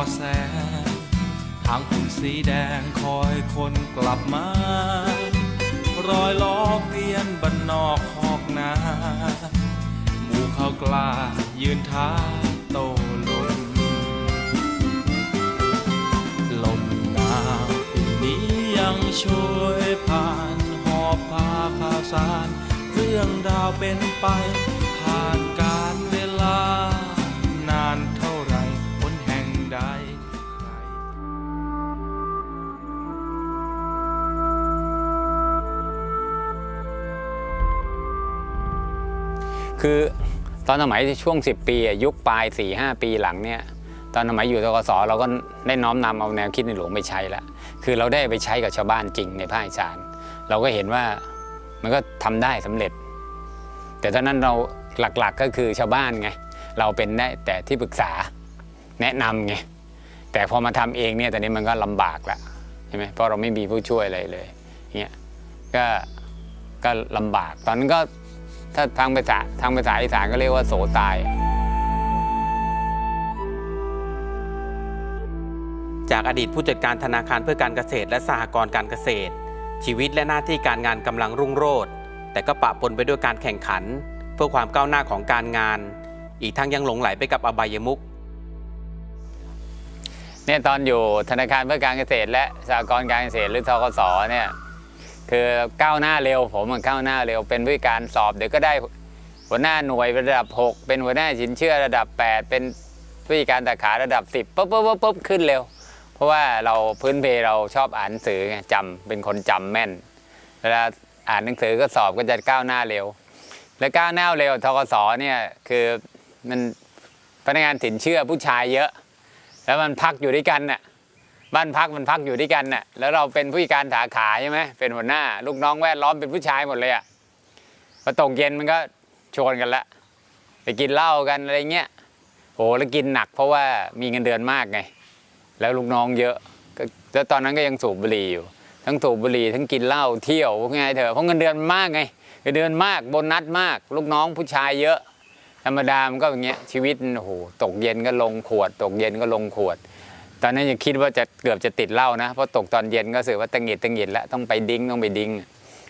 ทอแสง ทางคุณสีแดงคอยคนกลับมา รอยล้อเวียนบันนอกหอกนาหมู่เขากล้ายืนท้าโตลมลมหนาวปีนี้ยังช่วยผ่านหอบพาข่าวสาร เรื่องราวเป็นไป คือตอนสมัยช่วง 10 ปียุคปลาย 4 5 ปีหลังเนี่ยตอนสมัยอยู่ทกศเราก็ได้น้อมนำเอาแนวคิดในหลวงไปใช้แล้วคือเราได้ไปใช้กับชาวบ้านจริงในภาคอีสานเราก็เห็นว่ามันก็ทำได้สำเร็จ แต่ตอนนั้นเราหลักๆก็คือชาวบ้านไงเราเป็นได้แต่ที่ปรึกษาแนะนำไงแต่พอมาทำเองเนี่ยตอนนี้มันก็ลำบากละใช่ไหมเพราะเราไม่มีผู้ช่วยอะไรเลยเนี่ยก็ก็ลำบากตอนนั้นก็ ถ้าทางภาษาทางภาษาอีสานก็เรียกว่าโสตาย จากอดีตผู้จัดการธนาคารเพื่อการเกษตร และสหกรณ์การเกษตร ชีวิตและหน้าที่การงานกำลังรุ่งโรจน์แต่ก็ปะปนไปด้วยการแข่งขัน เพื่อความก้าวหน้าของการงาน อีกทั้งยังหลงไหลไปกับอบายมุขเนี่ยตอนอยู่ธนาคารเพื่อการเกษตร และสหกรณ์การเกษตรหรือทกสเนี่ย คือก้าวหน้าเร็วผมก้าวหน้าเร็วเป็นผู้การสอบเดี๋ยวก็ได้หัวหน้าหน่วยระดับ 6 เป็นหัวหน้าสินเชื่อระดับ 8 เป็นผู้การสาขาระดับ 10ปุ๊บปุ๊บปุ๊บปุ๊บขึ้นเร็ว เพราะว่าเราพื้นเพเราชอบอ่านหนังสือจำเป็นคนจำแม่นเวลาอ่านหนังสือก็สอบก็จะก้าวหน้าเร็ว และก้าวหน้าเร็วทกสเนี่ยคือมันพนักงานสินเชื่อผู้ชายเยอะ แล้วมันพักอยู่ด้วยกันน่ะ บ้านพักมันพักอยู่ด้วยกันน่ะแล้วเราเป็นผู้การสาขาใช่ไหมเป็นหัวหน้า ลูกน้องแวดล้อมเป็นผู้ชายหมดเลยอะพอตกเย็นมันก็ชวนกันละไปกินเหล้ากันอะไรเงี้ยโอ้แล้วกินหนัก เพราะว่ามีเงินเดือนมากไง แล้วลูกน้องเยอะแล้วตอนนั้นก็ยังสูบบุหรี่อยู่ ทั้งสูบบุหรี่ทั้งกินเหล้าเที่ยวพวกไงเถอะเพราะเงินเดือนมันมากไงเงินเดือนมากโบนัสมาก ลูกน้องผู้ชายเยอะ ธรรมดามันก็อย่างเงี้ยชีวิตโอ้โหตกเย็นก็ลงขวด ตกเย็นก็ลงขวด ตอนนั้นยังคิดว่าจะเกือบจะติดเหล้านะเพราะตกตอนเย็นก็รู้สึกว่าตังหิดตังหิดแล้วต้องไปดิ้งต้องไปดิ้ง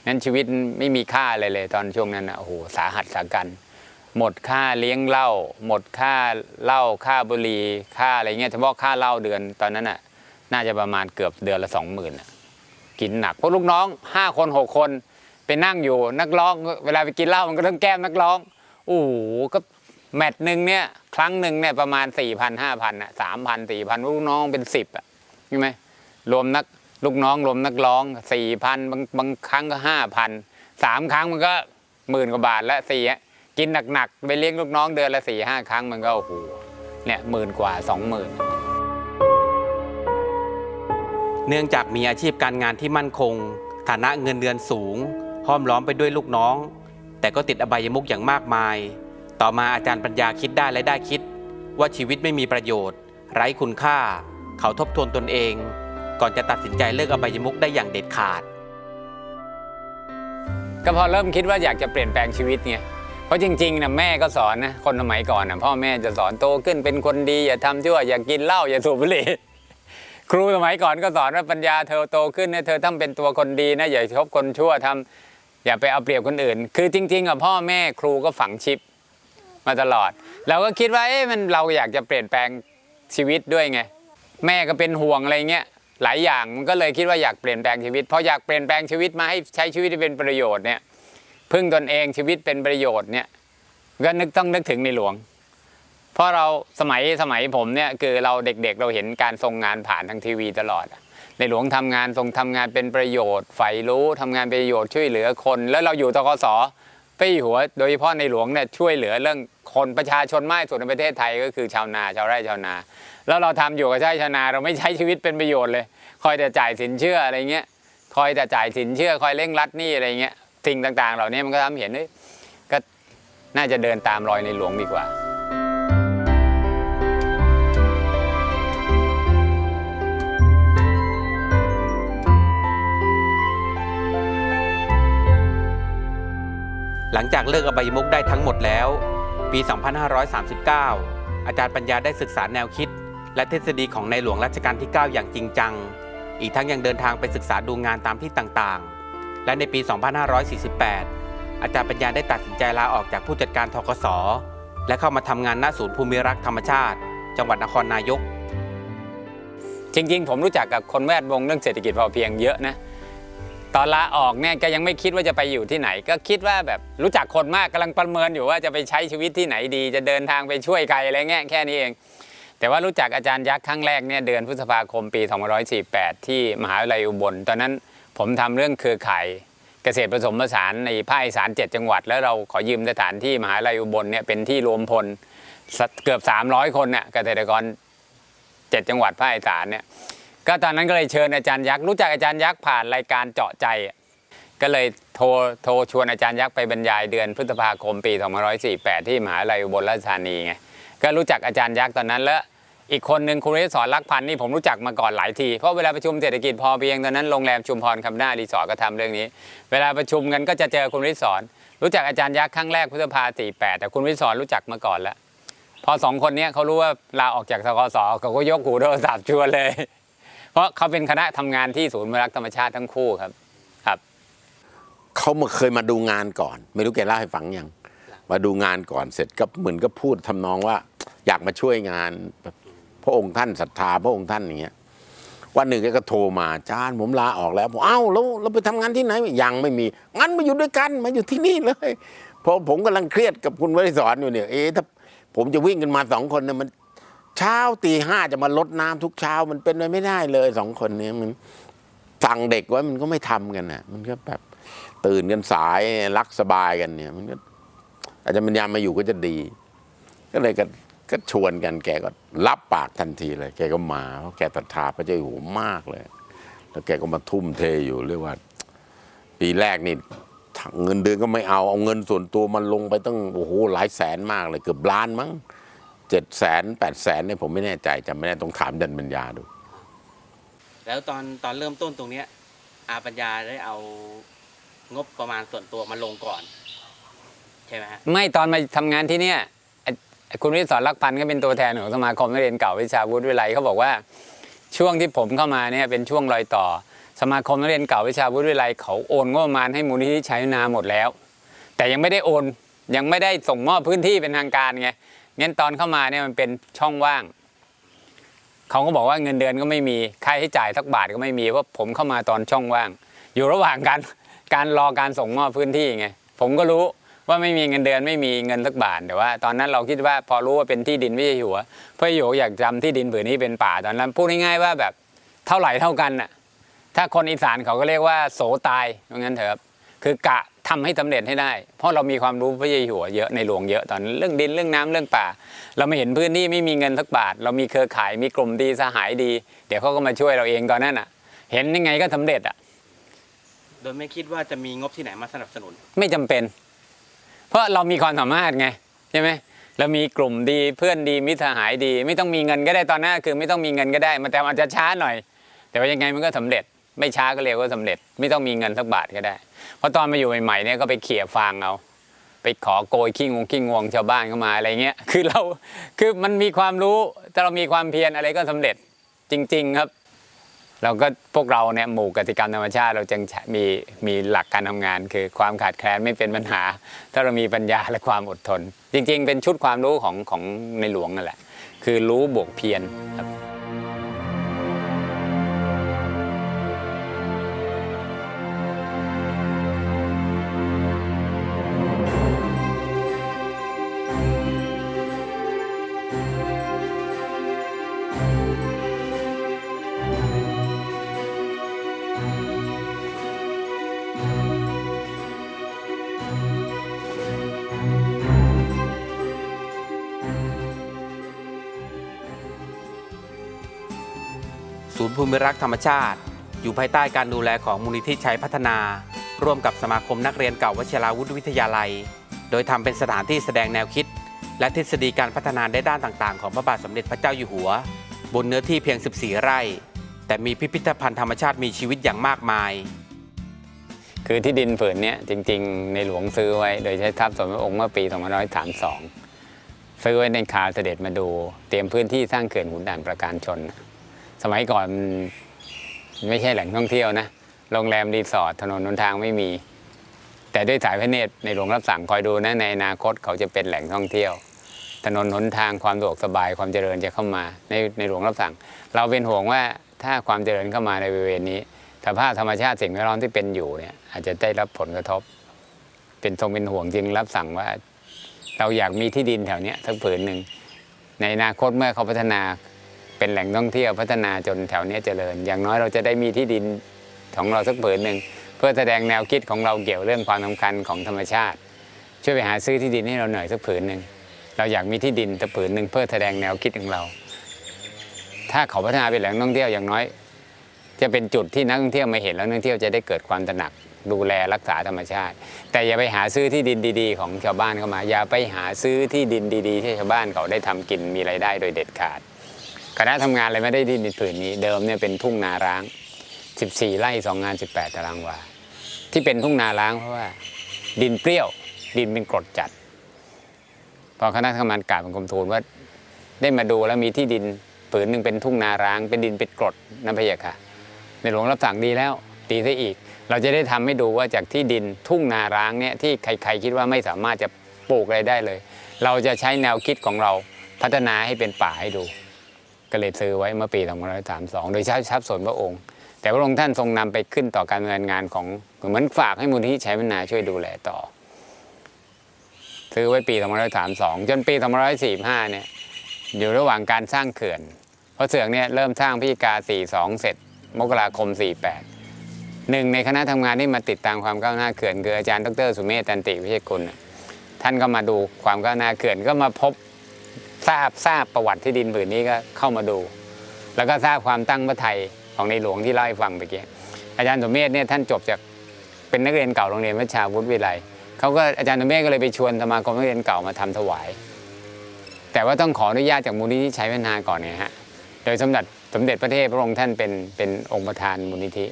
นั้นชีวิตไม่มีค่าอะไรเลย ตอนช่วงนั้นนะโอ้โหสาหัสสากัน หมดค่าเลี้ยงเหล้าหมดค่าเหล้าค่าบุหรี่ค่าอะไรเงี้ยเฉพาะค่าเหล้าเดือนตอนนั้นน่ะน่าจะประมาณเกือบเดือนละสองหมื่นกินหนักเพราะลูกน้องห้าคนหกคนไปนั่งอยู่นักร้อง เวลาไปกินเหล้ามันก็ต้องแก้มนักร้องโอ้โหก็ แมตช์หนึ่งเนี่ยครั้งหนึ่งเนี่ยประมาณ4ี่พันห้าพันอะสามพันสี่พันลูกน้องเป็นสิบอะใช่ไหมรวมนักลูกน้องรวมนักร้องสี่พันบางบางครั้งก็ห้าพันสามครั้งมันก็หมื่นกว่าบาทละสี่อะกินหนักๆไปเลี้ยงลูกน้องเดือนละสี่ห้าครั้งมันก็โอ้โหเนี่ยหมื่นกว่าสองหมื่นเนื่องจากมีอาชีพการงานที่มั่นคง ฐานะเงินเดือนสูง ห้อมล้อมไปด้วยลูกน้อง แต่ก็ติดอบายมุขอย่างมากมาย ต่อมาอาจารย์ปัญญาคิดได้และได้คิด ว่าชีวิตไม่มีประโยชน์ ไร้คุณค่า เขาทบทวนตนเอง ก่อนจะตัดสินใจเลิกอบายมุขได้อย่างเด็ดขาด ก็พอเริ่มคิดว่าอยากจะเปลี่ยนแปลงชีวิตไงเพราะจริงๆนะแม่ก็สอนนะคนสมัยก่อนนะพ่อแม่จะสอนโตขึ้นเป็นคนดี อย่าทำชั่วอย่ากินเหล้าอย่าสูบบุหรี่ครูสมัยก่อนก็สอนว่าปัญญาเธอโตขึ้นเนี่ยเธอต้องเป็นตัวคนดีนะอย่าคบคนชั่วทำอย่าไปเอาเปรียบคนอื่น คือจริงๆอะพ่อแม่ครูก็ฝังชิป มาตลอด เราก็คิดว่าเอ๊ะมันเราอยากจะเปลี่ยนแปลงชีวิตด้วยไง แม่ก็เป็นห่วงอะไรเงี้ยหลายอย่างมันก็เลยคิดว่าอยากเปลี่ยนแปลงชีวิตพออยากเปลี่ยนแปลงชีวิตมาให้ใช้ชีวิตที่เป็นประโยชน์เนี่ยพึ่งตนเองชีวิตเป็นประโยชน์เนี่ยก็นึกต้องนึกถึงในหลวง เพราะเราสมัยสมัยผมเนี่ยคือเราเด็กๆเราเห็นการทรงงานผ่านทางทีวีตลอด ในหลวงทำงานทรงทำงานเป็นประโยชน์ใฝ่รู้ทำงานเป็นประโยชน์ช่วยเหลือคน แล้วเราอยู่ตกส ปีหัวโดยเฉพาะในหลวงเนี่ยช่วยเหลือเรื่องคนประชาชนมากที่สุดในประเทศไทยก็คือชาวนาชาวไร่ชาวนา แล้วเราทำอยู่กับชาวชาวนาเราไม่ใช้ชีวิตเป็นประโยชน์เลย คอยแต่จ่ายสินเชื่ออะไรเงี้ยคอยแต่จ่ายสินเชื่อ คอยเร่งรัดหนี้อะไรเงี้ยสิ่งต่างๆ เหล่านี้มันก็ทำให้เห็นเอ้ยก็น่าจะเดินตามรอยในหลวงดีกว่า ลังจากเลิกอบายมุขได้ทั้งหมดแล้ว ปี 2539 อาจารย์ปัญญาได้ศึกษาแนวคิด และทฤษฎีของในหลวงรัชกาลที่ 9 อย่างจริงจัง อีกทั้งยังเดินทางไปศึกษาดูงานตามที่ต่างๆ และในปี 2548 อาจารย์ปัญญาได้ตัดสินใจลาออกจากผู้จัดการทกสและเข้ามาทำงานณศูนย์ภูมิรักษ์ธรรมชาติ จังหวัดนครนายก จริงๆ ผมรู้จักกับคนแวดวงเรื่องเศรษฐกิจพอเพียงเยอะนะ ตอนลาออกเนี่ยก็ยังไม่คิดว่าจะไปอยู่ที่ไหน ก็คิดว่าแบบรู้จักคนมากกำลังประเมินอยู่ว่าจะไปใช้ชีวิตที่ไหนดี จะเดินทางไปช่วยใครอะไรเงี้ยแค่นี้เอง แต่ว่ารู้จักอาจารย์ยักษ์ครั้งแรกเนี่ยเดือนพฤษภาคมปี 2548 ที่มหาวิทยาลัยอุบล ตอนนั้นผมทำเรื่องเครือข่ายเกษตรผสมผสานในภาคอีสาน7จังหวัด แล้วเราขอยืมสถานที่มหาวิทยาลัยอุบลเนี่ยเป็นที่รวมพลเกือบ 300 คนเนี่ยเกษตรกร 7 จังหวัดภาคอีสานเนี่ย ก็ตอนนั้นก็เลยเชิญอาจารย์ยักษ์รู้จักอาจารย์ยักษ์ผ่านรายการเจาะใจ ก็เลยโทรโทรชวนอาจารย์ยักษ์ไปบรรยายเดือนพฤษภาคมปี2548 ที่มหาวิทยาลัยอุบลราชธานีไงก็รู้จักอาจารย์ยักษ์ตอนนั้นแล้วอีกคนหนึ่งคุณฤทธิสอนรักพันนี่ผมรู้จักมาก่อนหลายที เพราะเวลาประชุมเศรษฐกิจพอเพียงตอนนั้นโรงแรมชุมพรคำหน้ารีสอร์ทก็ทำเรื่องนี้ เวลาประชุมกันก็จะเจอคุณฤทธิสอนรู้จักอาจารย์ยักษ์ครั้งแรกพฤษภา48แต่คุณฤทธิสอนรู้จักมาก่อนแล้ว พอสองคนนี้เขารู้ว่าลาออกจากสกสเขาก็ยกหูโทรศัพท์ชวนเลย เพราะเขาเป็นคณะทำงานที่ศูนย์อนุรักษ์ธรรมชาติทั้งคู่ครับครับเขามาเคยมาดูงานก่อน ไม่รู้แกเล่าให้ฟังยังมาดูงานก่อนเสร็จก็เหมือนก็พูดทำนองว่า อยากมาช่วยงาน พระองค์ท่านศรัทธาพระองค์ท่านอย่างเงี้ยวันหนึ่งแกก็โทรมาจารย์ผมลาออกแล้วผมเอ้าแล้วเราไปทำงานที่ไหนยังไม่มีงั้นมาอยู่ด้วยกันมาอยู่ที่นี่เลยเพราะผมกำลังเครียดกับคุณวริศรอยู่เนี่ยเอ๊ะถ้าผมจะวิ่งกันมาสองคนเนี่ยมัน เช้าตีห้าจะมาลดน้ำทุกเช้า มันเป็นไปไม่ได้เลยสองคนนี้มันสั่งเด็กไว้มันก็ไม่ทำกันนะมันก็แบบตื่นกันสายรักสบายกันเนี่ย มันก็ อาจจะมันยามมาอยู่ก็จะดี ก็เลยก็ก็ชวนกันแกก็รับปากทันทีเลย แกก็มาเพราะแกศรัทธาพระเจ้าอยู่หัวมากเลย แล้วแกก็มาทุ่มเทอยู่เรียกว่า ปีแรกนี่เงินเดือนก็ไม่เอาเอาเงินส่วนตัวมันลงไปตั้งโอ้โหหลายแสนมากเลย เกือบล้านมั้ง เจ็ดแสนแปดแสนเนี่ยผมไม่แน่ใจจำไม่ได้ต้องถามดันปัญญาดู แล้วตอนตอนเริ่มต้นตรงเนี้ยอาปัญญาได้เอางบประมาณส่วนตัวมาลงก่อน ใช่ไหมฮะไม่ตอนมาทำงานที่เนี่ยไอ้ไอ้คุณวิทย์สอนรักพันธ์ก็เป็นตัวแทนของสมาคมนักเรียนเก่าวิชาวุฒิวิไลเขาบอกว่า ช่วงที่ผมเข้ามาเนี่ยเป็นช่วงรอยต่อ สมาคมนักเรียนเก่าวิชาวุฒิวิไลเขาโอนงบประมาณให้มูลนิธิชัยนาหมดแล้ว แต่ยังไม่ได้โอนยังไม่ได้ส่งมอบพื้นที่เป็นทางการไง งั้นตอนเข้ามาเนี่ยมันเป็นช่องว่าง เขาก็บอกว่าเงินเดือนก็ไม่มี ค่าใช้จ่ายสักบาทก็ไม่มีเพราะผมเข้ามาตอนช่องว่าง อยู่ระหว่างการการรอการส่งมอบพื้นที่ไง ผมก็รู้ว่าไม่มีเงินเดือนไม่มีเงินสักบาทแต่ว่า ตอนนั้นเราคิดว่าพอรู้ว่าเป็นที่ดินไม่ใช่หัวพระอยู่อยากจำที่ดินผืนนี้เป็นป่าตอนนั้นพูดง่ายๆว่าแบบเท่าไหร่เท่ากันน่ะถ้าคนอีสานเขาก็เรียกว่า โสตายว่างั้นเถอะครับคือกะ ทำให้สำเร็จให้ได้ เพราะเรามีความรู้พระเยาหัวเยอะในหลวงเยอะตอนนั้นเรื่องดินเรื่องน้ำเรื่องป่า เราไม่เห็นพื้นที่ไม่มีเงินสักบาท เรามีเครือข่ายมีกลุ่มดีสหายดี เดี๋ยวเขาก็มาช่วยเราเองตอนนั้นอะ เห็นยังไงก็สำเร็จอะ โดยไม่คิดว่าจะมีงบที่ไหนมาสนับสนุน ไม่จำเป็น เพราะเรามีความสามารถไงใช่ไหมเรามีกลุ่มดีเพื่อนดีมิตรสหายดี ไม่ต้องมีเงินก็ได้ตอนหน้าคือไม่ต้องมีเงินก็ได้มันแต่อาจจะช้าหน่อย แต่ว่ายังไงมันก็สำเร็จ ไม่ช้าก็เร็วก็สำเร็จ ไม่ต้องมีเงินสักบาทก็ได้ เพราะตอนมาอยู่ใหม่ๆเนี่ยก็ไปเขี่ยฟางเอาไปขอโกยขี้งวงขี้งวงชาวบ้านเข้ามาอะไรเงี้ย คือเราคือมันมีความรู้ถ้าเรามีความเพียรอะไรก็สำเร็จจริง ๆครับ เราก็พวกเราเนี่ยหมู่กติกรรมธรรมชาติ เราจึงมีมีหลักการทำงาน คือความขาดแคลนไม่เป็นปัญหา ถ้าเรามีปัญญาและความอดทน จริง ๆ เป็นชุดความรู้ของของในหลวงนั่นแหละ คือรู้บวกเพียรครับ ภูมิรักษ์ธรรมชาติ อยู่ภายใต้การดูแลของมูลนิธิชัยพัฒนา ร่วมกับสมาคมนักเรียนเก่าวชิราวุธวิทยาลัย โดยทำเป็นสถานที่แสดงแนวคิด และทฤษฎีการพัฒนาในด้านต่างๆ ของพระบาทสมเด็จพระเจ้าอยู่หัว บนเนื้อที่เพียง 14 ไร่ แต่มีพิพิธภัณฑ์ธรรมชาติมีชีวิตอย่างมากมาย คือที่ดินผืนเนี้ยจริง ๆ ในหลวงซื้อไว้ โดยใช้ทรัพย์สมพระองค์เมื่อปี2532ซื้อไว้ในคาวเสด็จมาดู เตรียมพื้นที่สร้างเขื่อนขุนด่านประการชน สมัยก่อนไม่ใช่แหล่งท่องเที่ยวนะโรงแรมรีสอร์ทถนนหนทางไม่มี แต่ด้วยสายพระเนตรในหลวงรับสั่งคอยดูนะในอนาคตเขาจะเป็นแหล่งท่องเที่ยว ถนนหนทางความสะดวกสบายความเจริญจะเข้ามาในในหลวงรับสั่ง เราเป็นห่วงว่าถ้าความเจริญเข้ามาในบริเวณนี้สภาพธรรมชาติสิ่งแวดล้อมที่เป็นอยู่เนี่ยอาจจะได้รับผลกระทบ เป็นทรงเป็นห่วงจึงรับสั่งว่า เราอยากมีที่ดินแถวนี้สักผืนหนึ่งในอนาคตเมื่อเขาพัฒนา เป็นแหล่งท่องเที่ยวพัฒนาจนแถวเนี้ยเจริญ อย่างน้อยเราจะได้มีที่ดินของเราสักผืนหนึ่งเพื่อแสดงแนวคิดของเราเกี่ยวเรื่องความสำคัญของธรรมชาติ ช่วยไปหาซื้อที่ดินให้เราหน่อยสักผืนหนึ่งเราอยากมีที่ดินสักผืนหนึ่งเพื่อแสดงแนวคิดของเรา ถ้าเขาพัฒนาเป็นแหล่งท่องเที่ยวอย่างน้อย จะเป็นจุดที่นักท่องเที่ยวมาเห็นแล้วนักท่องเที่ยวจะได้เกิดความตระหนักดูแลรักษาธรรมชาติ แต่อย่าไปหาซื้อที่ดินดี ๆ ของชาวบ้านเข้ามา อย่าไปหาซื้อที่ดินดี ๆ ที่ชาวบ้านเขาได้ทำกินมีรายได้โดยเด็ดขาด คณะทำงานเลยไม่ได้ที่ดินผืนนี้ เดิมเนี่ยเป็นทุ่งนาร้าง 14 ไร่2งาน 18 ตารางวา ที่เป็นทุ่งนาร้างเพราะว่า ดินเปรี้ยว ดินเป็นกรดจัด พอคณะทำงานกล่าวเป็นกรมทูลว่าได้มาดูแล้วมีที่ดินผืนหนึ่งเป็นทุ่งนาร้าง เป็นดินเป็นกรดนั่นพะยะค่ะ ในหลวงรับสั่งดีแล้วตีซะอีก เราจะได้ทำให้ดูว่าจากที่ดินทุ่งนาร้างเนี่ยที่ใครๆ คิดว่าไม่สามารถจะปลูกอะไรได้เลย เราจะใช้แนวคิดของเราพัฒนาให้เป็นป่าให้ดู ก็เลยซื้อไว้เมื่อปี2532 โดยใช้ทรัพย์ส่วนพระองค์ แต่พระองค์ท่านทรงนำไปขึ้นต่อการดำเนินงานของเหมือนฝากให้มูลนิธิชัยพัฒนาช่วยดูแลต่อ ซื้อไว้ปี2532 จนปี2545 เนี่ยอยู่ระหว่างการสร้างเขื่อน เพราะเสือกเนี่ยเริ่มสร้างพิจิกา42 เสร็จ มกราคม 48 หนึ่งในคณะทำงานที่มาติดตามความก้าวหน้าเขื่อนคืออาจารย์ดรสุเมธตันติวิเชยกุลท่านก็มาดูความก้าวหน้าเขื่อนก็มาพบ ทราบทราบประวัติที่ดินผืนนี้ก็เข้ามาดู แล้วก็ทราบความตั้งพระไทยของในหลวงที่เล่าให้ฟังเมื่อกี้อาจารย์สุเมธเนี่ยท่านจบจากเป็นนักเรียนเก่าโรงเรียนวัชาวุฒิวิไลเขาก็อาจารย์สุเมธก็เลยไปชวนสมาคมนักเรียนเก่ามาทำถวาย แต่ว่าต้องขออนุญาตจากมูลนิธิชัยพัฒนาก่อนเนี่ยฮะโดยสมเด็จสมเด็จพระเทพพระองค์ท่านเป็นเป็นองค์ประธานมูลนิธิ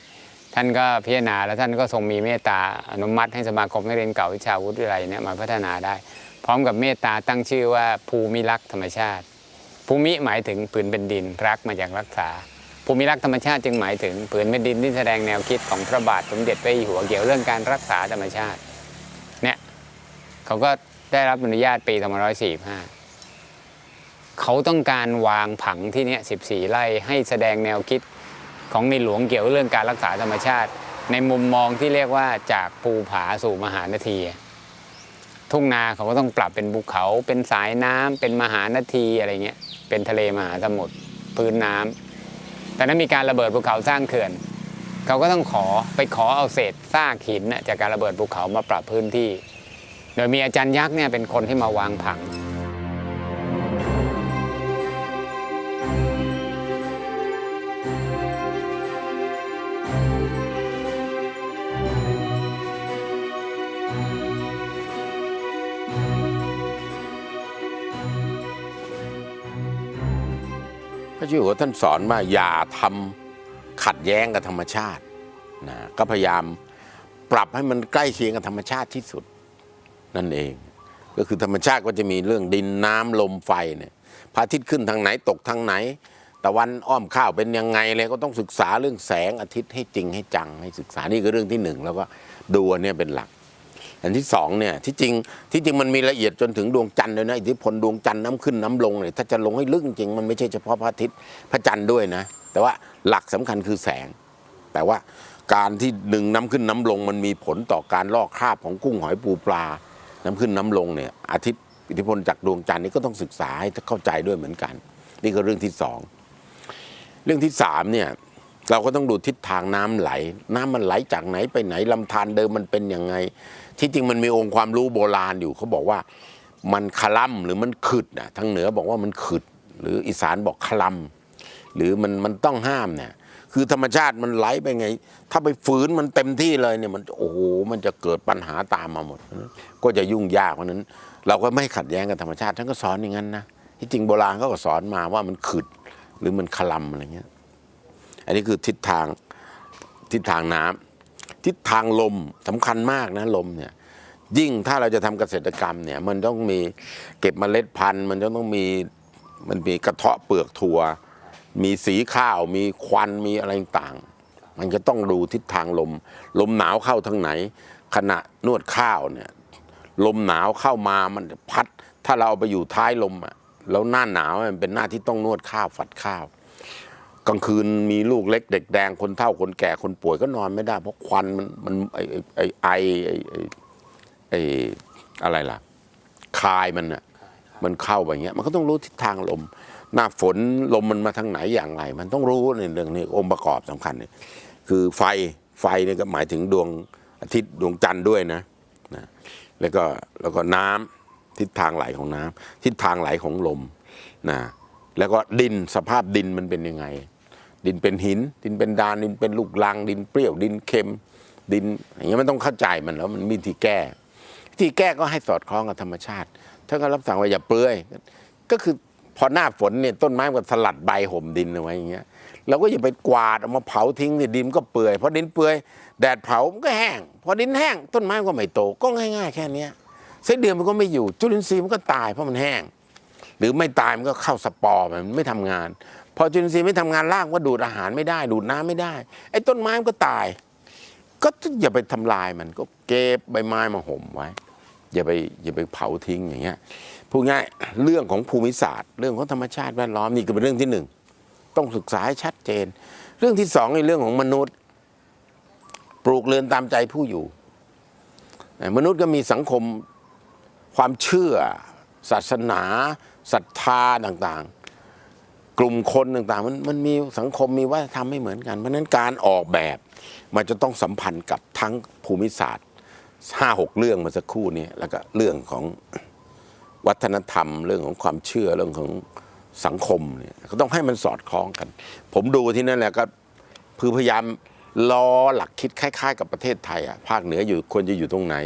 ท่านก็พิจารณาแล้วท่านก็ทรงมีเมตตาอนุมัติให้สมาคมนักเรียนเก่าวิชาวุฒิวิไลเนี่ยมาพัฒนาได้ ร้อมกับเมตตาตั้งชื่อว่าภูมิรักธรรมชาติ ภูมิหมายถึงผืนเป็นดินรักมาจากรักษา ภูมิรักธรรมชาติจึงหมายถึงผืนเป็นดินที่แสดงแนวคิดของพระบาทสมเด็จพระอยู่หัวเกี่ยวเรื่องการรักษาธรรมชาติเนี่ยเขาก็ได้รับอนุญาตปี2545 เขาต้องการวางผังที่เนี่ย14 ไร่ให้แสดงแนวคิดของในหลวงเกี่ยวเรื่องการรักษาธรรมชาติ ในมุมมองที่เรียกว่าจากภูผาสู่มหานที ทุ่งนาเขาก็ต้องปรับเป็นภูเขา เป็นสายน้ำเป็นมหานาทีอะไรเงี้ย เป็นทะเลมหาสมุทรพื้นน้ำแต่นั้นมีการระเบิดภูเขาสร้างเขื่อน เขาก็ต้องขอไปขอเอาเศษซากหินจากการระเบิดภูเขามาปรับพื้นที่ โดยมีอาจารย์ยักษ์เนี่ยเป็นคนที่มาวางผัง เจ้าอยู่หัวท่านสอนว่าอย่าทำขัดแย้งกับธรรมชาตินะก็พยายามปรับให้มันใกล้เคียงกับธรรมชาติที่สุดนั่นเอง ก็คือธรรมชาติก็จะมีเรื่องดินน้ำลมไฟเนี่ยพระอาทิตย์ขึ้นทางไหนตกทางไหน ตะวันอ้อมข้าวเป็นยังไงเลยก็ต้องศึกษาเรื่องแสงอาทิตย์ให้จริงให้จังให้ศึกษานี่คือเรื่องที่หนึ่งแล้วก็ดูอันเนี้ยเป็นหลัก อันที่สองเนี่ยที่จริงที่จริงมันมีละเอียดจนถึงดวงจันทร์เลยนะอิทธิพลดวงจันทร์น้ำขึ้นน้ำลงเนี่ยถ้าจะลงให้ลึกจริงมันไม่ใช่เฉพาะพระอาทิตย์พระจันทร์ด้วยนะ แต่ว่าหลักสำคัญคือแสง แต่ว่าการที่หนึ่งน้ำขึ้นน้ำลงมันมีผลต่อการลอกคราบของกุ้งหอยปูปลา น้ำขึ้นน้ำลงเนี่ยอาทิตย์อิทธิพลจากดวงจันทร์นี่ก็ต้องศึกษาให้เข้าใจด้วยเหมือนกัน นี่ก็เรื่องที่สองเรื่องที่สามเนี่ย เราก็ต้องดูทิศทางน้ำไหล น้ำมันไหลจากไหนไปไหนลำธารเดิมมันเป็นยังไง ที่จริงมันมีองค์ความรู้โบราณอยู่เขาบอกว่ามันคลัมหรือมันขึดนะทางเหนือบอกว่ามันขึด หรืออีสานบอกคลัมหรือมันมันต้องห้ามเนี่ยคือธรรมชาติมันไหลไปไง ถ้าไปฝืนมันเต็มที่เลยเนี่ยมันโอ้โหมันจะเกิดปัญหาตามมาหมด ก็จะยุ่งยากเพราะฉะนั้น เราก็ไม่ขัดแย้งกับธรรมชาติท่านก็สอนอย่างนั้นนะที่จริงโบราณเขาก็สอนมาว่ามันขึดหรือมันคลัมอะไรเงี้ย อันนี้คือทิศทางทิศทางน้ำทิศทางลมสำคัญมากนะลมเนี่ยยิ่งถ้าเราจะทำเกษตรกรรมเนี่ยมันต้องมีเก็บเมล็ดพันธุ์ มันจะต้องมีมันมีกระเทาะเปลือกถั่ว มีสีข้าว มีควันมีอะไรต่าง มันจะต้องดูทิศทางลม ลมหนาวเข้าทางไหน ขณะนวดข้าวเนี่ยลมหนาวเข้ามามันพัด ถ้าเราเอาไปอยู่ท้ายลมอะแล้วหน้าหนาวมันเป็นหน้าที่ต้องนวดข้าวฝัดข้าว กลางคืนมีลูกเล็กเด็กแดงคนเฒ่าคนแก่คนป่วยก็นอนไม่ได้ เพราะควันมันมันไอไอไอไออะไรล่ะ คายมันอะมันเข้าไปเงี้ย มันก็ต้องรู้ทิศทางลม หน้าฝนลมมันมาทางไหนอย่างไร มันต้องรู้ในเรื่องนี้องค์ประกอบสำคัญเนี่ยคือไฟไฟเนี่ยก็หมายถึงดวงอาทิตย์ดวงจันทร์ด้วยนะนะแล้วก็แล้วก็น้ำทิศทางไหลของน้ำทิศทางไหลของลมนะแล้วก็ดินสภาพดินมันเป็นยังไง ดินเป็นหิน ดินเป็นดานดินเป็นลูกลัง ดินเปรี้ยวดินเค็ม ดินอย่างเงี้ยมันต้องเข้าใจมันแล้วมันมีวิธีแก้วิธีแก้ก็ให้สอดคล้องกับธรรมชาติถ้านก็รับสั่งว่าอย่าเปลือยก็คือพอหน้าฝนเนี่ยต้นไม้มันก็สลัดใบห่มดินเอาไว้อย่างเงี้ยเราก็อย่าไปกวาดเอามาเผาทิ้งดิดินก็เปื่อยพอดินเปื่อยแดดเผามันก็แห้งพอดินแห้ง ต้นไม้ก็ไม่โตก็ง่ายๆ แค่นี้เส้นเดือนมันก็ไม่อยู่ จุลินทรีย์มันก็ตายเพราะมันแห้ง หรือไม่ตายมันก็เข้าสปอร์มันไม่ทำงาน พอจุลินทรีย์ไม่ทำงานรากมันก็ดูดอาหารไม่ได้ ดูดน้ำไม่ได้ไอ้ต้นไม้มันก็ตาย ก็อย่าไปทำลายมันก็เก็บใบไม้มาห่มไว้ อย่าไปอย่าไปเผาทิ้งอย่างเงี้ยพูดง่ายเรื่องของภูมิศาสตร์ เรื่องของธรรมชาติแวดล้อมนี่ก็เป็นเรื่องที่หนึ่งต้องศึกษาให้ชัดเจน เรื่องที่สองในเรื่องของมนุษย์ ปลูกเรือนตามใจผู้อยู่ มนุษย์ก็มีสังคมความเชื่อ ศาสนาศรัทธาต่างๆ กลุ่มคนต่างๆ มันมันมีสังคมมีวัฒนธรรมไม่เหมือนกัน เพราะนั้นการออกแบบ มันจะต้องสัมพันธ์กับทั้งภูมิศาสตร์ห้าหกเรื่องมาสักครู่นี้แล้วก็เรื่องของวัฒนธรรม เรื่องของความเชื่อเรื่องของสังคมเนี่ยก็ต้องให้มันสอดคล้องกัน ผมดูที่นั่นแหละก็คือพยายามล้อหลักคิดคล้าย ๆ กับประเทศไทยอะภาคเหนืออยู่ควรจะอยู่ตรงไหน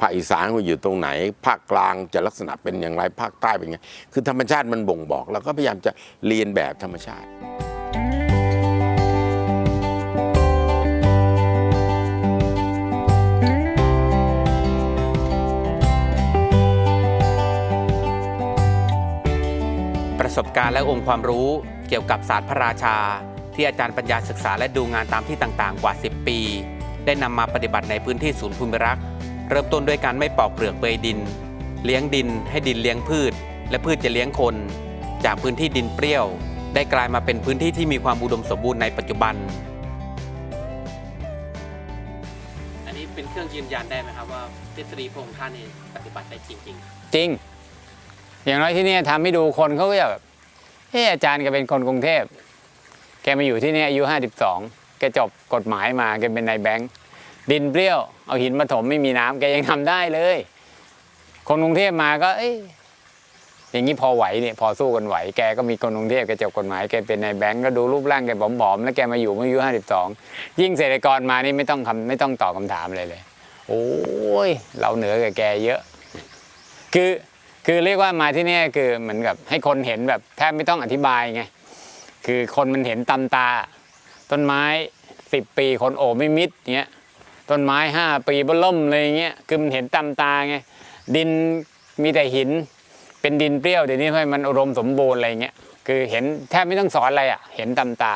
ภาคอีสานควรอยู่ตรงไหน ภาคกลางจะลักษณะเป็นอย่างไร ภาคใต้เป็นไง คือธรรมชาติมันบ่งบอก เราก็พยายามจะเรียนแบบธรรมชาติประสบการณ์และองค์ความรู้เกี่ยวกับศาสตร์พระราชา ที่อาจารย์ปัญญาศึกษาและดูงานตามที่ต่างๆ กว่า 10 ปี ได้นำมาปฏิบัติในพื้นที่ศูนย์ภูมิรักษ์ เริ่มต้นด้วยการไม่ปอกเปลือกเปยดิน เลี้ยงดินให้ดินเลี้ยงพืช และพืชจะเลี้ยงคน จากพื้นที่ดินเปรี้ยว ได้กลายมาเป็นพื้นที่ที่มีความอุดมสมบูรณ์ในปัจจุบัน อันนี้เป็นเครื่องยืนยันได้ไหมครับว่าทฤษฎีพระองค์ท่านนี่ปฏิบัติได้จริง จริง อย่างน้อยที่เนี่ยทำให้ดูคนเขาก็จะแบบเอออาจารย์แกเป็นคนกรุงเทพ แกมาอยู่ที่เนี่ยอายุห้าสิบสองแกจบกฎหมายมา แกเป็นนายแบงค์ ดินเปรี้ยว เอาหินมาถมไม่มีน้ำแกยังทำได้เลย คนกรุงเทพมาก็ เอ้ยอย่างนี้พอไหวเนี่ยพอสู้กันไหวแกก็มีคนกรุงเทพแกจบกฎหมายแกเป็นนายแบงค์ก็ดูรูปร่างแกผอมๆแล้วแกมาอยู่เมื่ออายุห้าสิบสองยิ่งเศรษฐกรมานี่ไม่ต้องคำไม่ต้องตอบคำถามเลยเลย โอ้ยเราเหนือกว่าแกเยอะ คือคือเรียกว่ามาที่นี่คือเหมือนกับให้คนเห็นแบบแทบไม่ต้องอธิบายไงคือคนมันเห็นตำตา ต้นไม้สิบปีคนโอบไม่มิดเงี้ย ต้นไม้ห้าปีเบล่มเลยเงี้ยคือมันเห็นตำตาไงดินมีแต่หิน เป็นดินเปรี้ยวเดี๋ยวนี้ให้มันอุดมสมบูรณ์อะไรเงี้ยคือเห็นแทบไม่ต้องสอนอะไรอะ เห็นตำตา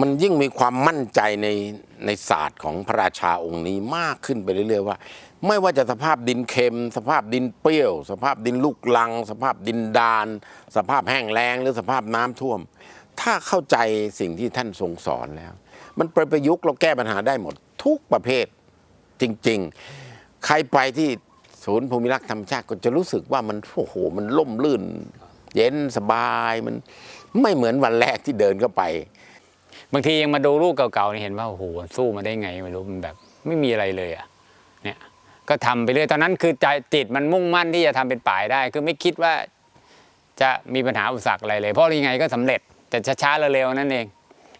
มันยิ่งมีความมั่นใจในในศาสตร์ของพระราชาองค์นี้มากขึ้นไปเรื่อยๆว่า ไม่ว่าจะสภาพดินเค็ม สภาพดินเปรี้ยว สภาพดินลูกลัง สภาพดินดาน สภาพแห้งแล้งหรือสภาพน้ำท่วม ถ้าเข้าใจสิ่งที่ท่านทรงสอนแล้ว มันไปประยุกต์เราแก้ปัญหาได้หมด ทุกประเภทจริง ๆ ใครไปที่ศูนย์ภูมิรักษ์ธรรมชาติก็จะรู้สึกว่ามันโอ้โหมันล่มลื่น เย็นสบายมันไม่เหมือนวันแรกที่เดินเข้าไป บางทียังมาดูรูปเก่าๆนี่เห็นว่าโอ้โหสู้มาได้ไงไม่รู้มันแบบไม่มีอะไรเลยอะเนี่ยก็ทำไปเรื่อยตอนนั้นคือใจจิตมันมุ่งมั่นที่จะทำเป็นป่ายได้ คือไม่คิดว่าจะมีปัญหาอุปสรรคอะไรเลย เพราะยังไงก็สำเร็จแต่ช้าๆเร็วๆนั่นเอง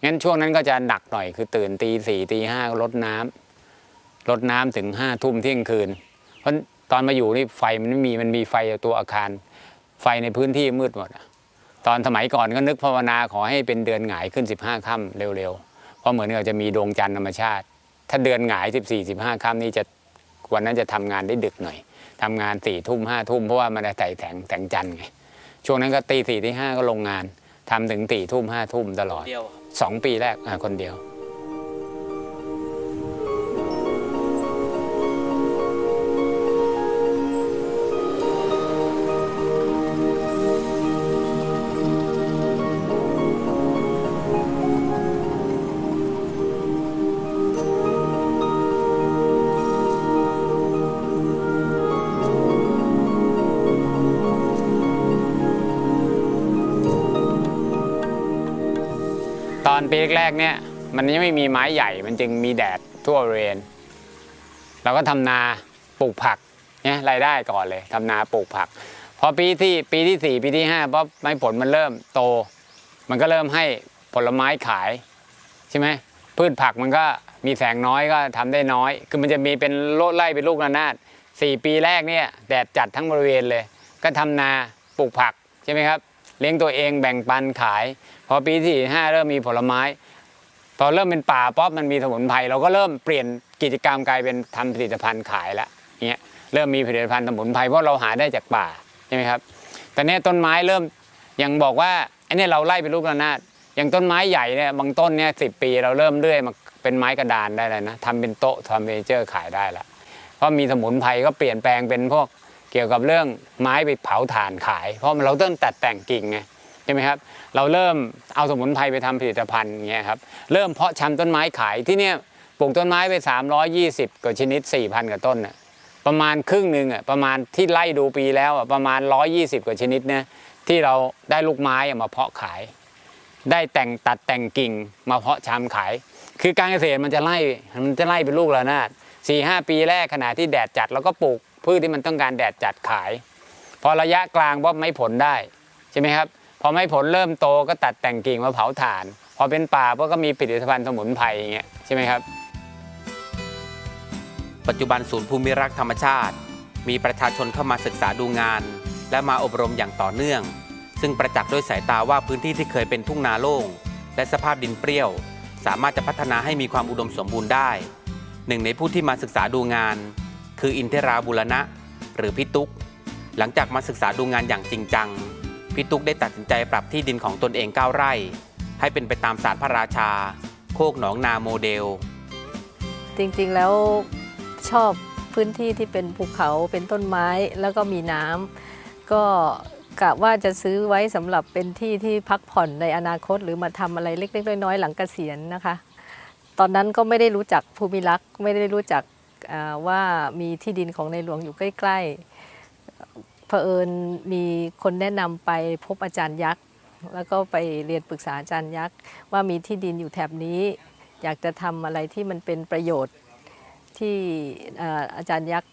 งั้นช่วงนั้นก็จะหนักหน่อยคือตื่นตีสี่ตีห้าลดน้ำลดน้ำถึงห้าทุ่มเที่ยงคืน เพราะตอนมาอยู่นี่ไฟมันไม่มีมันมีไฟตัวอาคาร ไฟในพื้นที่มืดหมดอะตอนสมัยก่อนก็นึกภาวนาขอให้เป็นเดือนหงายขึ้น 15ค่ำเร็วๆ เพราะเหมือนกับจะมีดวงจันทร์ธรรมชาติ ถ้าเดือนหงาย 14 15ค่ำนี่จะวันนั้นจะทำงานได้ดึกหน่อยทำงานสี่ทุ่มห้าทุ่มเพราะว่ามันจะใส่แสงแสงจันทร์ไงช่วงนั้นก็ตีสี่ที่ห้าก็ลงงานทำถึงสี่ทุ่มห้าทุ่มตลอดเดียว สองปีแรกคนเดียว ปีแรกๆเนี่ยมันยังไม่มีไม้ใหญ่มันจึงมีแดดทั่วบริเวณเราก็ทำนาปลูกผักเนี่ยรายได้ก่อนเลยทำนาปลูกผักพอปีที่ปีที่สี่ปีที่ห้าเพราะไม้ผลมันเริ่มโต มันก็เริ่มให้ผลไม้ขายใช่ไหมพืชผักมันก็มีแสงน้อยก็ทำได้น้อย คือมันจะมีเป็นโลดไล่เป็นลูกระนาดสี่ปีแรกเนี่ยแดดจัดทั้งบริเวณเลย ก็ทำนาปลูกผักใช่ไหมครับ เลี้ยงตัวเองแบ่งปันขาย พอปีที่ห้าเริ่มมีผลไม้ พอเริ่มเป็นป่าป๊อปมันมีสมุนไพรเราก็เริ่มเปลี่ยนกิจกรรมกลายเป็นทำผลิตภัณฑ์ขายแล้วเงี้ยเริ่มมีผลิตภัณฑ์สมุนไพรเพราะเราหาได้จากป่าใช่ไหมครับแต่เนี้ยต้นไม้เริ่มยังบอกว่าไอ้เนี่ยเราไล่เป็นลูกระนาดอย่างต้นไม้ใหญ่เนี่ยบางต้นเนี่ยสิปีเราเริ่มเลื่อยมาเป็นไม้กระดานได้แล้วนะทำเป็นโต๊ะทำเฟอร์นิเจอร์ขายได้แล้วเพราะมีสมุนไพรก็เปลี่ยนแปลงเป็นพวก เกี่ยวกับเรื่องไม้ไปเผาถ่านขาย เพราะเราเริ่มตัดแต่งกิ่งไงใช่ไหมครับเราเริ่มเอาสมุนไพรไปทำผลิตภัณฑ์เงี้ยครับเริ่มเพาะชำต้นไม้ขายที่เนี่ยปลูกต้นไม้ไป 320กว่าชนิด 4,000กว่าต้นน่ะประมาณครึ่งหนึ่งอะประมาณที่ไล่ดูปีแล้วอะประมาณ 120 กว่าชนิดเนี่ยที่เราได้ลูกไม้มาเพาะขาย ได้แต่งตัดแต่งกิ่งมาเพาะชำขาย คือการเกษตรมันจะไล่มันจะไล่เป็นลูกระนาดสี่ห้าปีแรกขณะที่แดดจัดเราก็ปลูก พืชที่มันต้องการแดดจัดขาย พอระยะกลางว่าไม่ผลได้ใช่ไหมครับพอไม่ผลเริ่มโตก็ตัดแต่งกิ่งมาเผาถ่าน พอเป็นป่าก็มีผลิตภัณฑ์สมุนไพรอย่างเงี้ยใช่ไหมครับ ปัจจุบันศูนย์ภูมิรักษ์ธรรมชาติ มีประชาชนเข้ามาศึกษาดูงาน และมาอบรมอย่างต่อเนื่อง ซึ่งประจักษ์ด้วยสายตาว่าพื้นที่ที่เคยเป็นทุ่งนาโล่งและสภาพดินเปรี้ยว สามารถจะพัฒนาให้มีความอุดมสมบูรณ์ได้ หนึ่งในผู้ที่มาศึกษาดูงาน คืออินเทราบุรณะ หรือพี่ตุ๊ก หลังจากมาศึกษาดูงานอย่างจริงจัง พี่ตุ๊กได้ตัดสินใจปรับที่ดินของตนเอง 9 ไร่ ให้เป็นไปตามศาสตร์พระราชา โคกหนองนาโมเดล จริงๆแล้วชอบพื้นที่ที่เป็นภูเขาเป็นต้นไม้แล้วก็มีน้ำก็กะว่าจะซื้อไว้สำหรับเป็นที่ที่พักผ่อนในอนาคต หรือมาทำอะไรเล็กๆน้อยๆหลังเกษียณนะคะ ตอนนั้นก็ไม่ได้รู้จักภูมิรักษ์ไม่ได้รู้จัก ว่ามีที่ดินของในหลวงอยู่ใกล้ๆเผอิญมีคนแนะนำไปพบอาจารย์ยักษ์ แล้วก็ไปเรียนปรึกษาอาจารย์ยักษ์ ว่ามีที่ดินอยู่แถบนี้ อยากจะทำอะไรที่มันเป็นประโยชน์ที่อาจารย์ยักษ์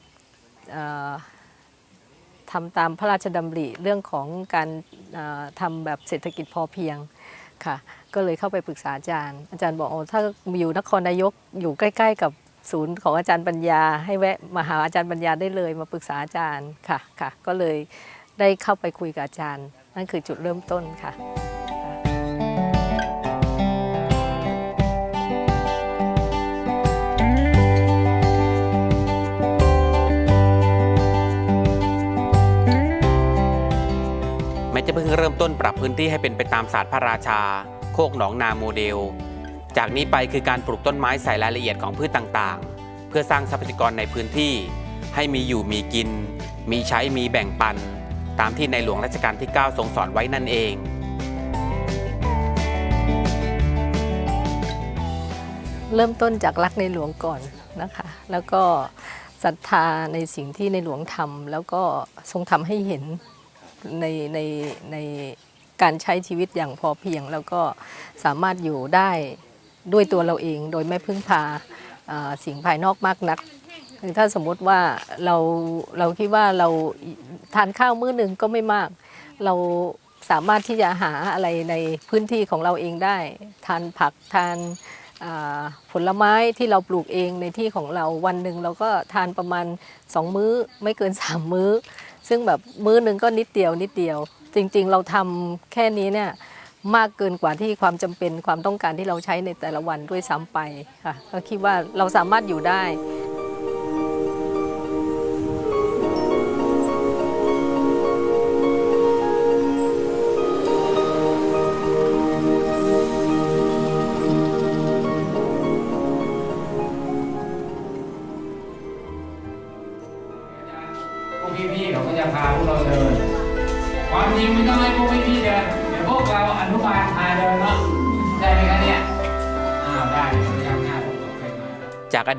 ทำตามพระราชดำริเรื่องของการทำแบบเศรษฐกิจพอเพียงค่ะก็เลยเข้าไปปรึกษาอาจารย์ อาจารย์บอกโอ้ถ้าอยู่นครนายกอยู่ใกล้ ๆ กับ ศูนย์ของอาจารย์ปัญญา ให้แวะมาหาอาจารย์ปัญญาได้เลยมาปรึกษาอาจารย์ค่ะค่ะ ก็เลยได้เข้าไปคุยกับอาจารย์ นั่นคือจุดเริ่มต้นค่ะแม้จะเพิ่งเริ่มต้นปรับพื้นที่ให้เป็นไปตามศาสตร์พระราชา โคกหนองนาโมเดล จากนี้ไปคือการปลูกต้นไม้ใส่รายละเอียดของพืชต่างๆ เพื่อสร้างทรัพยากรในพื้นที่ ให้มีอยู่มีกิน มีใช้มีแบ่งปัน ตามที่ในหลวงรัชกาลที่ 9 ทรงสอนไว้นั่นเอง เริ่มต้นจากรักในหลวงก่อนนะคะ แล้วก็ศรัทธาในสิ่งที่ในหลวงทำแล้วก็ทรงทำให้เห็นในในในการใช้ชีวิตอย่างพอเพียง แล้วก็สามารถอยู่ได้ ด้วยตัวเราเองโดยไม่พึ่งพาสิ่งภายนอกมากนักคือถ้าสมมติว่าเราเราคิดว่าเราทานข้าวมื้อหนึ่งก็ไม่มาก เราสามารถที่จะหาอะไรในพื้นที่ของเราเองได้ ทานผักทานผลไม้ที่เราปลูกเองในที่ของเราวันหนึ่งเราก็ทานประมาณ 2 มื้อไม่เกิน 3 มื้อ ซึ่งแบบมื้อหนึ่งก็นิดเดียวนิดเดียว จริงๆ เราทำแค่นี้เนี่ย มากเกินกว่าที่ความจำเป็นความต้องการที่เราใช้ในแต่ละวันด้วยซ้ำไปค่ะก็คิดว่าเราสามารถอยู่ได้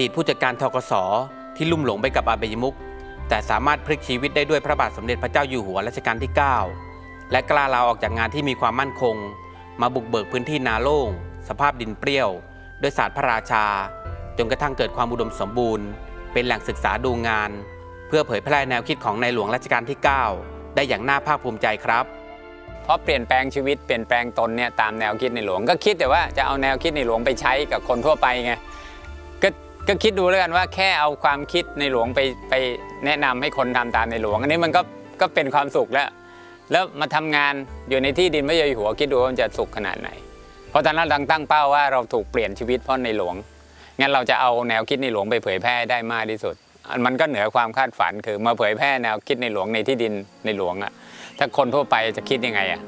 ดีตผู้จัดการทกสที่ลุ่มหลงไปกับอาเบยมุก แต่สามารถพลิกชีวิตได้ด้วยพระบาทสมเด็จพระเจ้าอยู่หัวรัชกาลที่ 9 และกล้าลาออกจากงานที่มีความมั่นคง มาบุกเบิกพื้นที่นาโล่ง สภาพดินเปรี้ยว ด้วยศาสตร์พระราชา จนกระทั่งเกิดความอุดมสมบูรณ์ เป็นแหล่งศึกษาดูงาน เพื่อเผยแพร่แนวคิดของในหลวงรัชกาลที่ 9 ได้อย่างน่าภาคภูมิใจครับเพราะเปลี่ยนแปลงชีวิตเปลี่ยนแปลงตนเนี่ยตามแนวคิดในหลวงก็คิดแต่ว่าจะเอาแนวคิดในหลวงไปใช้กับคนทั่วไปไง ก็คิดดูแล้วกันว่าแค่เอาความคิดในหลวงไปไปแนะนำให้คนทำตามในหลวง อันนี้มันก็ก็เป็นความสุขแล้ว แล้วมาทำงานอยู่ในที่ดินพระเจ้าอยู่หัวคิดดูว่ามันจะสุขขนาดไหน เพราะตอนนั้นเราตั้งเป้าว่าเราถูกเปลี่ยนชีวิตเพราะในหลวงงั้นเราจะเอาแนวคิดในหลวงไปเผยแพร่ได้มากที่สุด มันก็เหนือความคาดฝันคือมาเผยแพร่แนวคิดในหลวงในที่ดินในหลวงอะถ้าคนทั่วไปจะคิดยังไงอะ